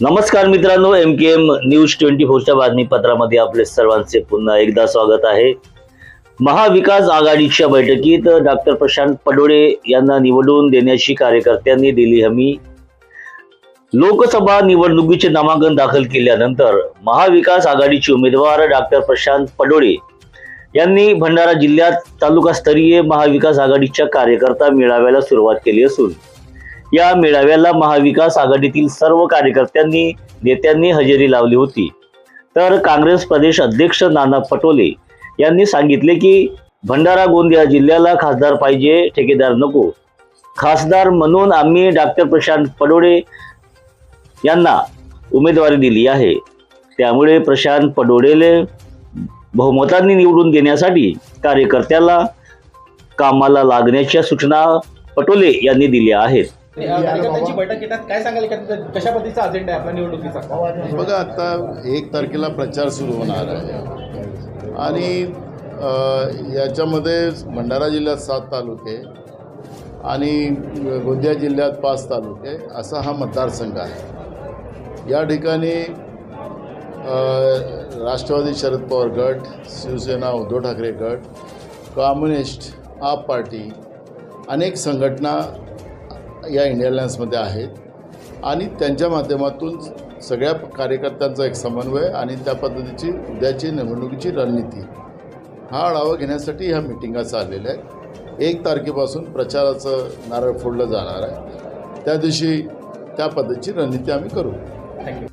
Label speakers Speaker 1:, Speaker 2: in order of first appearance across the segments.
Speaker 1: नमस्कार मित्रांनो M K M news twenty फोरच्या बातमीपत्रामध्ये आपले सर्वांचे पुन्हा एकदा स्वागत आहे. महाविकास आघाडीच्या बैठकीत डॉक्टर प्रशांत पडोळे यांना निवडून देण्याची कार्यकर्त्यांनी दिली हमी. लोकसभा निवडणुकीचे नामांकन दाखल केल्यानंतर महाविकास आघाडीचे उमेदवार डॉक्टर प्रशांत पडोळे यांनी भंडारा जिल्ह्यात तालुकास्तरीय महाविकास आघाडीच्या कार्यकर्ता मेळाव्याला सुरुवात केली असून या मेळाव्याला महाविकास आघाडीतील सर्व कार्यकर्त्यांनी नेत्यांनी हजेरी लावली होती. तर काँग्रेस प्रदेश अध्यक्ष नाना पटोले यांनी सांगितले की भंडारा गोंदिया जिल्ह्याला खासदार पाहिजे ठेकेदार नको. खासदार म्हणून आम्ही डॉक्टर प्रशांत पडोळे यांना उमेदवारी दिली आहे. त्यामुळे प्रशांत पडोळेले बहुमतांनी निवडून देण्यासाठी कार्यकर्त्याला कामाला लागण्याच्या सूचना पटोले यांनी दिल्या आहेत.
Speaker 2: कार्यकर्त्यांची बैठक घेतात. काय सांगाल का कशा पद्धतीचा अजेंडा आहे आपल्या निवडणुकीचा?
Speaker 3: बघा आता एक तारखेला प्रचार सुरू होणार आहे. आणि याच्यामध्ये भंडारा जिल्ह्यात सात तालुके आणि गोंदिया जिल्ह्यात पाच तालुके असा हा मतदारसंघ आहे. या ठिकाणी राष्ट्रवादी शरद पवार गट शिवसेना उद्धव ठाकरे गट कम्युनिस्ट आप पार्टी अनेक संघटना या इंडिया अलायन्समध्ये आहेत. आणि त्यांच्या माध्यमातून सगळ्या कार्यकर्त्यांचा एक समन्वय आणि त्या पद्धतीची उद्याची निवडणुकीची रणनीती. हा आढावा घेण्यासाठी ह्या मिटिंगा चाललेल्या आहेत. एक तारखेपासून प्रचाराचं नारळ फोडलं जाणार आहे. त्या दिवशी त्या पद्धतीची रणनीती आम्ही करू.
Speaker 2: थँक्यू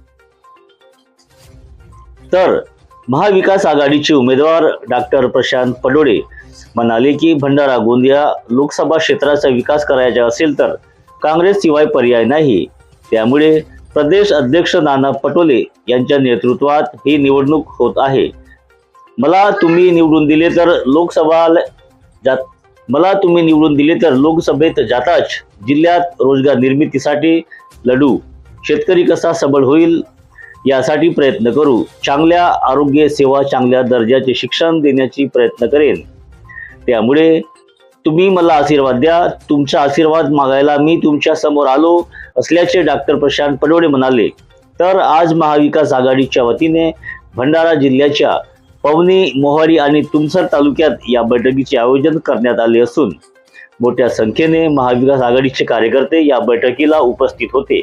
Speaker 1: तर महाविकास आघाडीचे उमेदवार डॉक्टर प्रशांत पडोळे म्हणाले की भंडारा गोंदिया लोकसभा क्षेत्राचा विकास करायचा असेल तर काँग्रेसशिवाय पर्याय नाही. त्यामुळे प्रदेश अध्यक्ष नाना पटोले यांच्या नेतृत्वात ही निवडणूक होत आहे. मला तुम्ही निवडून दिले तर लोकसभा जात मला तुम्ही निवडून दिले तर लोकसभेत जाताच जिल्ह्यात रोजगार निर्मितीसाठी लढू. शेतकरी कसा सबळ होईल यासाठी प्रयत्न करू. चांगल्या आरोग्य सेवा चांगल्या दर्जाचे शिक्षण देण्याची प्रयत्न करेन. त्यामुळे तुम्ही मला आशीर्वाद द्या. तुमचा आशीर्वाद मागायला मी तुमच्यासमोर आलो असल्याचे डॉक्टर प्रशांत पडवडे म्हणाले. तर आज महाविकास आघाडीच्या वतीने भंडारा जिल्ह्याच्या पवनी मोहाडी आणि तुमसर तालुक्यात या बैठकीचे आयोजन करण्यात आले असून मोठ्या संख्येने महाविकास आघाडीचे कार्यकर्ते या बैठकीला उपस्थित होते.